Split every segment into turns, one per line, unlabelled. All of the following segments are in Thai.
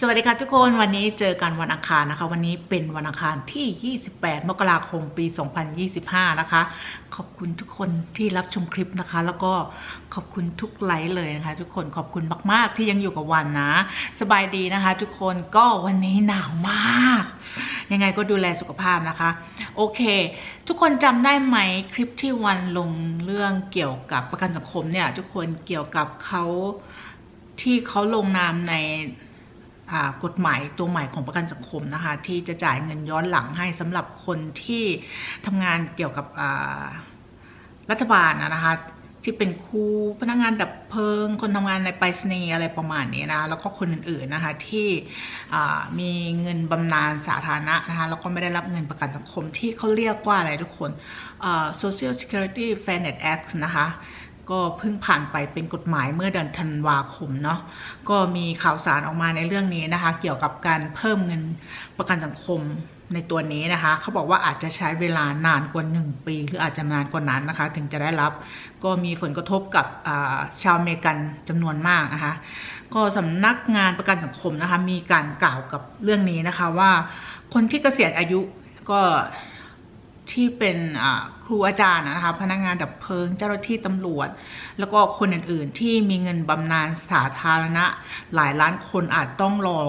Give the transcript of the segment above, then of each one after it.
สวัสดีค่ะทุกคนวันนี้เจอกันวันอังคารนะคะ วันนี้เป็นวันอังคารที่ 28 มกราคมปี 2025 นะคะ ขอบคุณทุกคนที่รับชมคลิปนะคะ แล้วก็ขอบคุณทุกไลค์เลยนะคะ ทุกคนขอบคุณมาก ๆ ที่ยังอยู่กับวันนะ สบายดีนะคะ ทุกคนก็วันนี้หนาวมาก ยังไงก็ดูแลสุขภาพนะคะ โอเค ทุกคนจำได้ไหมคลิปที่วันลงเรื่องเกี่ยวกับประกันสังคมเนี่ยทุกคนเกี่ยวกับเขาที่เขาลงนามใน กฎหมายตัวใหม่ของประกันสังคมนะคะที่จะจ่ายเงินย้อนหลังให้สำหรับคนที่ทำงานเกี่ยวกับรัฐบาลนะนะคะที่เป็นครูพนักงานดับเพลิง คนทำงานในไปรษณีย์อะไรประมาณนี้นะแล้วก็คนอื่นๆนะคะที่มีเงินบำนาญสาธารณะนะคะแล้วก็ไม่ได้รับเงินประกันสังคมที่เขาเรียกว่าอะไรทุกคน Social Security Fairness Act นะคะ ก็เพิ่งผ่านไปเป็นกฎหมายเมื่อเดือนธันวาคมเนาะก็มีข่าวสารออกมาในเรื่องนี้นะคะ เกี่ยวกับการเพิ่มเงินประกันสังคมในตัวนี้นะคะเขาบอกว่าอาจจะใช้เวลานานกว่า 1 ปี หรืออาจจะนานกว่านั้นนะคะ ถึงจะได้รับ ก็มีผลกระทบกับาชาวอเมริกันจำนวนมากนะคะก็สำนักงานประกันสังคมนะคะ มีการกล่าวกับเรื่องนี้นะคะว่า คนที่เกษียณอายุก็ ที่เป็นครูอาจารย์นะคะพนักงานดับเพลิง เจ้าหน้าที่ตำรวจ แล้วก็คนอื่นๆ ที่มีเงินบำนาญสาธารณะ หลายล้านคนอาจต้องรอ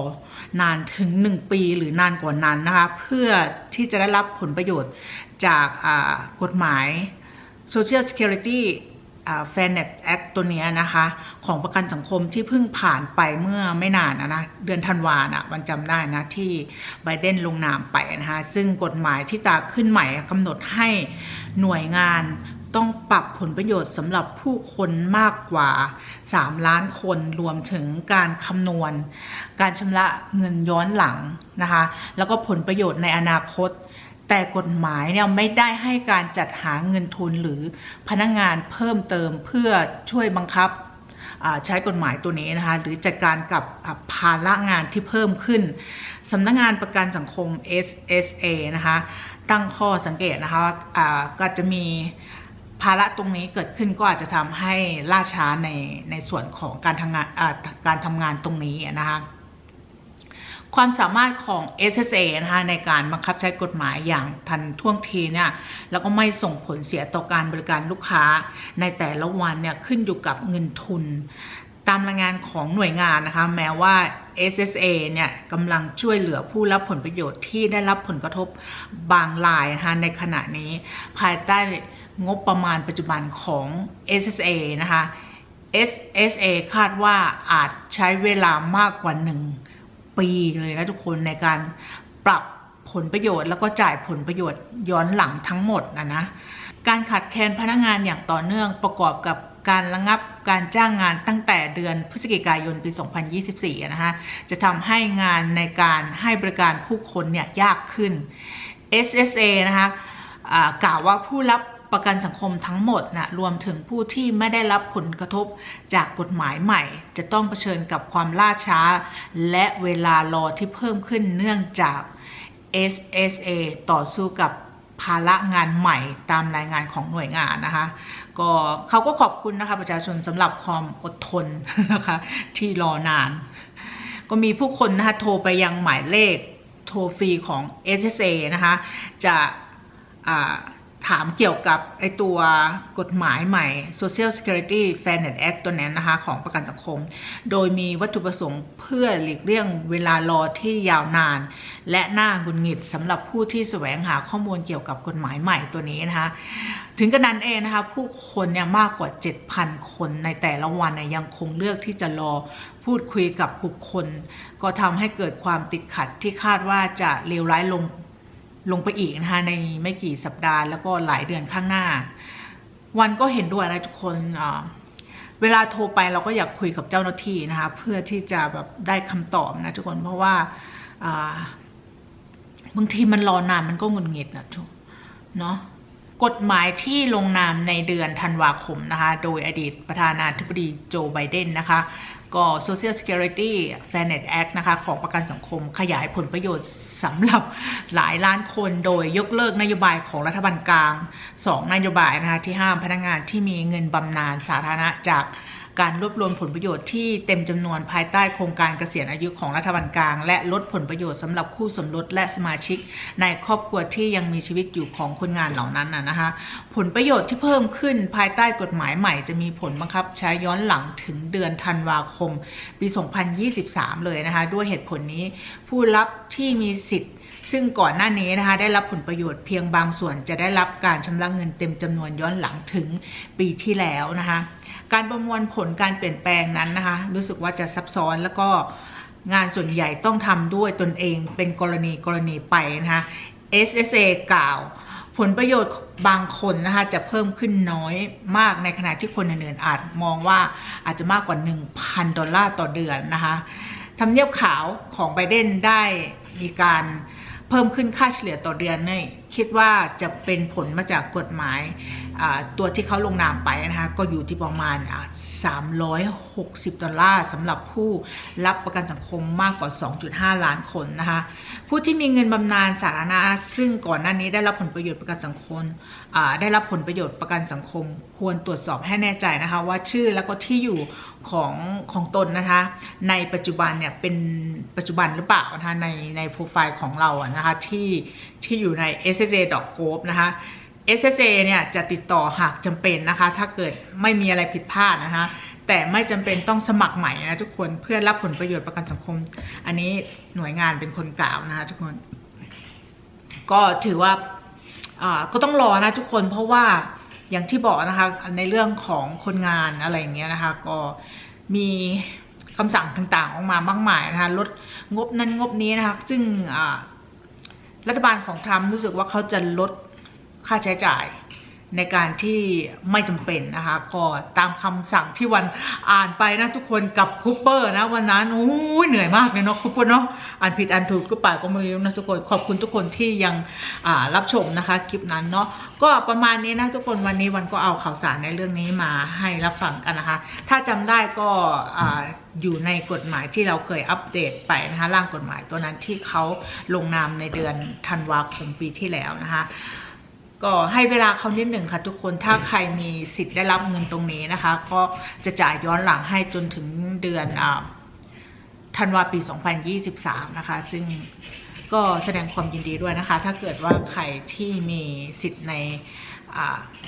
นานถึง 1 ปีหรือนานกว่านั้นนะคะเพื่อที่จะได้รับผลประโยชน์จากกฎหมาย Social Security อ่า Fairness Act ตัวนี้นะคะ ของประกันสังคมที่เพิ่งผ่านไปเมื่อไม่นานนะนะเดือนธันวานะวันจำได้นะที่ไบเดนลงนามไปนะคะซึ่งกฎหมายที่ตาขึ้นใหม่กำหนดให้หน่วยงานต้องปรับผลประโยชน์สำหรับผู้คนมากกว่า 3 ล้านคนรวมถึงการคำนวณ การชำระเงินย้อนหลังนะคะ แล้วก็ผลประโยชน์ในอนาคต แต่กฎหมายเนี่ยไม่ได้ให้การจัดหาเงินทุนหรือพนักงานเพิ่มเติมเพื่อช่วยบังคับใช้กฎหมายตัวนี้นะคะหรือจัดการกับอ่าภาระงานที่เพิ่มขึ้นสำนักงงานประกันสังคม SSA นะคะตั้งข้อสังเกตนะคะว่าก็จะมีภาระตรงนี้เกิดขึ้นก็อาจจะทำให้ล่าช้าในในส่วนของการทำงานการทำงานตรงนี้นะคะ ความสามารถของ SSA นะคะในการบังคับใช้กฎหมายอย่างทันท่วงทีเนี่ยแล้วก็ไม่ส่งผลเสียต่อการบริการลูกค้าในแต่ละวันเนี่ยขึ้นอยู่กับเงินทุน ตามรายงานของหน่วยงานนะคะแม้ว่า SSA เนี่ยกำลังช่วยเหลือผู้รับผลประโยชน์ที่ได้รับผลกระทบบางรายนะคะในขณะนี้ ภายใต้งบประมาณปัจจุบันของ SSA นะคะ SSA คาดว่าอาจใช้เวลามากกว่าหนึ่ง ปีเลยนะทุกคนในการปรับผลประโยชน์แล้วก็จ่ายผลประโยชน์ย้อนหลังทั้งหมดนะนะการขาดแคลนพนักงานอย่างต่อเนื่องประกอบกับการระงับการจ้างงานตั้งแต่เดือนพฤศจิกายนปี 2024 นะคะจะทำให้งานในการให้บริการผู้คนเนี่ยยากขึ้น SSA นะคะกล่าวว่าผู้รับ ประกันสังคมทั้งหมดนะรวมถึงผู้ที่ไม่ได้รับผลกระทบจากกฎหมายใหม่ จะต้องเผชิญกับความล่าช้า และเวลารอที่เพิ่มขึ้นเนื่องจาก SSA ต่อสู้กับภาระงานใหม่ตามรายงานของหน่วยงานนะคะ ก็เขาก็ขอบคุณนะคะประชาชนสำหรับความอดทนนะคะที่รอนาน ก็มีผู้คนนะคะโทรไปยังหมายเลขโทรฟรีของ SSA นะคะ จะอ่า ถามเกี่ยวกับไอตัวกฎหมายใหม่ Social Security Fairness Act ตัวนั้นนะคะ ของประกันสังคม โดยมีวัตถุประสงค์เพื่อหลีกเลี่ยงเวลารอที่ยาวนาน และน่าหงุนหงิดสำหรับผู้ที่แสวงหาข้อมูลเกี่ยวกับกฎหมายใหม่ตัวนี้นะคะ ถึงกระนั้นเองนะคะ ผู้คนเนี่ยมากกว่า 7,000 คนในแต่ละวันเนี่ยยังคงเลือกที่จะรอพูดคุยกับบุคคล ก็ทำให้เกิดความติดขัดที่คาดว่าจะเลวร้ายลง ลงไปอีกนะคะในไม่กี่สัปดาห์แล้วก็หลายเดือนข้างหน้า วันก็เห็นด้วยนะทุกคนเวลาโทรไปเราก็อยากคุยกับเจ้าหน้าที่นะคะเพื่อที่จะแบบได้คำตอบนะทุกคนเพราะว่าบางทีมันรอนานมันก็งุดหงิดนะทุกเนาะ กฎหมายที่ลงนามในเดือนธันวาคมนะคะ โดยอดีตประธานาธิบดีโจไบเดนนะคะ ก็ Social Security Fairness Act นะคะของประกันสังคมขยายผลประโยชน์สำหรับหลายล้านคนโดยยกเลิกนโยบายของรัฐบาลกลาง 2 นโยบายนะคะที่ห้ามพนักงานที่มีเงินบำนาญสาธารณะจาก การรวบรวมผลประโยชน์ที่เต็มจำนวนภายใต้โครงการเกษียณอายุของรัฐบาลกลาง และลดผลประโยชน์สำหรับคู่สมรสและสมาชิก ในครอบครัวที่ยังมีชีวิตอยู่ของคนงานเหล่านั้นนะนะคะผลประโยชน์ที่เพิ่มขึ้นภายใต้กฎหมายใหม่จะมีผลบังคับใช้ย้อนหลังถึงเดือนธันวาคม ปี 2023 เลยนะคะ ด้วยเหตุผลนี้ผู้รับที่มีสิทธิ์ ซึ่งก่อนหน้านี้นะคะได้รับผลประโยชน์เพียงบางส่วนจะได้รับการชำระเงินเต็มจำนวนย้อนหลังถึงปีที่แล้วนะคะการประมวลผลการเปลี่ยนแปลงนั้นนะคะรู้สึกว่าจะซับซ้อนแล้วก็งานส่วนใหญ่ต้องทำด้วยตนเองเป็นกรณีกรณีไปนะคะ SSA กล่าว ผลประโยชน์บางคนนะคะจะเพิ่มขึ้นน้อยมากในขณะที่คนอื่นๆอาจมองว่าอาจจะมากกว่า 1,000 ดอลลาร์ต่อเดือนนะคะทำเนียบขาวของไบเดนได้มีการ เพิ่มขึ้นค่าเฉลี่ยต่อเดือนใน คิดว่าจะเป็นผลมาจากกฎหมายตัวที่เขาลงนามไปนะคะก็อยู่ที่ประมาณ 360 ดอลลาร์สำหรับผู้รับประกันสังคมมากกว่า 2.5 ล้านคนนะคะผู้ที่มีเงินบำนาญสาธารณะซึ่งก่อนหน้านี้ได้รับผลประโยชน์ประกันสังคมได้รับผลประโยชน์ประกันสังคม ควรตรวจสอบให้แน่ใจนะคะว่าชื่อแล้วก็ที่อยู่ของของตนนะคะในปัจจุบันเนี่ยเป็นปัจจุบันหรือเปล่านะคะในในโปรไฟล์ของเราอะนะคะที่ ที่อยู่ใน ssa.gov นะคะ SSA เนี่ยจะติดต่อหากจำเป็นนะคะ ถ้าเกิดไม่มีอะไรผิดพลาดนะคะ แต่ไม่จำเป็นต้องสมัครใหม่นะทุกคนเพื่อรับผลประโยชน์ประกันสังคม อันนี้หน่วยงานเป็นคนกล่าวนะคะทุกคน ก็ถือว่าก็ต้องรอนะทุกคนเพราะว่าอย่างที่บอกนะคะในเรื่องของคนงานอะไรอย่างเงี้ยนะคะ ก็มีคำสั่งต่างๆออกมามากมายนะคะลดงบนั้นงบนี้นะคะ ซึ่ง รัฐบาลของทรัมป์รู้สึกว่าเขาจะลดค่าใช้จ่าย ในการที่ไม่จำเป็นนะคะก็ตามคำสั่งที่วันอ่านไปนะทุกคนกับคูเปอร์นะวันนั้นโอ้ยเหนื่อยมากเลยเนาะคูเปอร์เนาะอ่านผิดอ่านถูกก็ป่าก็ไม่รู้นะทุกคนขอบคุณทุกคนที่ยังรับชมนะคะคลิปนั้นเนาะก็ประมาณนี้นะทุกคนวันนี้วันก็เอาข่าวสารในเรื่องนี้มาให้รับฟังกันนะคะ ถ้าจำได้ก็ออยู่ในกฎหมายที่เราเคยอัปเดตไปนะคะร่างกฎหมายตัวนั้นที่เขาลงนามในเดือนธันวาคมปีที่แล้วนะคะ ก็ให้เวลาเขานิดหนึ่งค่ะทุกคนถ้าใครมีสิทธิ์ได้รับเงินตรงนี้นะคะ ก็จะจ่ายย้อนหลังให้จนถึงเดือนธันวาปี 2023 นะคะ ซึ่งก็แสดงความยินดีด้วยนะคะ ถ้าเกิดว่าใครที่มีสิทธิ์ใน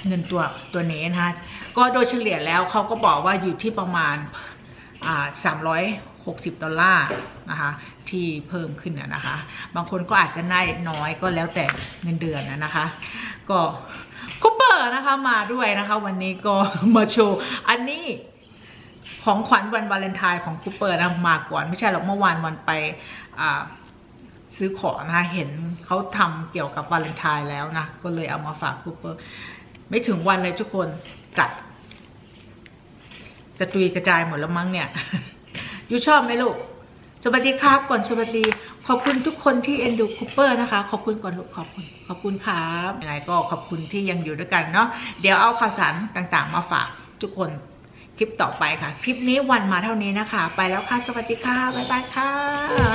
เงินตัวตัวนี้นะคะก็โดยเฉลี่ยแล้วเขาก็บอกว่าอยู่ที่ประมาณ 360 ดอลลาร์นะคะที่เพิ่มขึ้นนะนะคะ บางคนก็อาจจะได้น้อยก็แล้วแต่เงินเดือนนะนะคะ ก็คูเปอร์นะคะมาด้วยนะคะวันนี้ก็มาโชว์อันนี้ของขวัญวันวาเลนไทน์ของคูเปอร์นะมาก่อน ไม่ใช่หรอกเมื่อวานวันไปซื้อของนะคะเห็นเขาทำเกี่ยวกับวาเลนไทน์แล้วนะ ก็เลยเอามาฝากคูเปอร์ ไม่ถึงวันเลยทุกคนกัด กระจุยกระจายหมดแล้วมั้งเนี่ยยูชอบไหมลูก สวัสดีครับก่อนสวัสดี ขอบคุณทุกคนที่เอ็นดูคูเปอร์นะคะ ขอบคุณก่อนลูกขอบคุณ ขอบคุณครับยังไงก็ขอบคุณที่ยังอยู่ด้วยกันเนาะเดี๋ยวเอาข่าวสารต่างๆ มาฝากทุกคนคลิปต่อไปค่ะ คลิปนี้วันมาเท่านี้นะคะ ไปแล้วค่ะ สวัสดีค่ะ บ๊ายบายค่ะ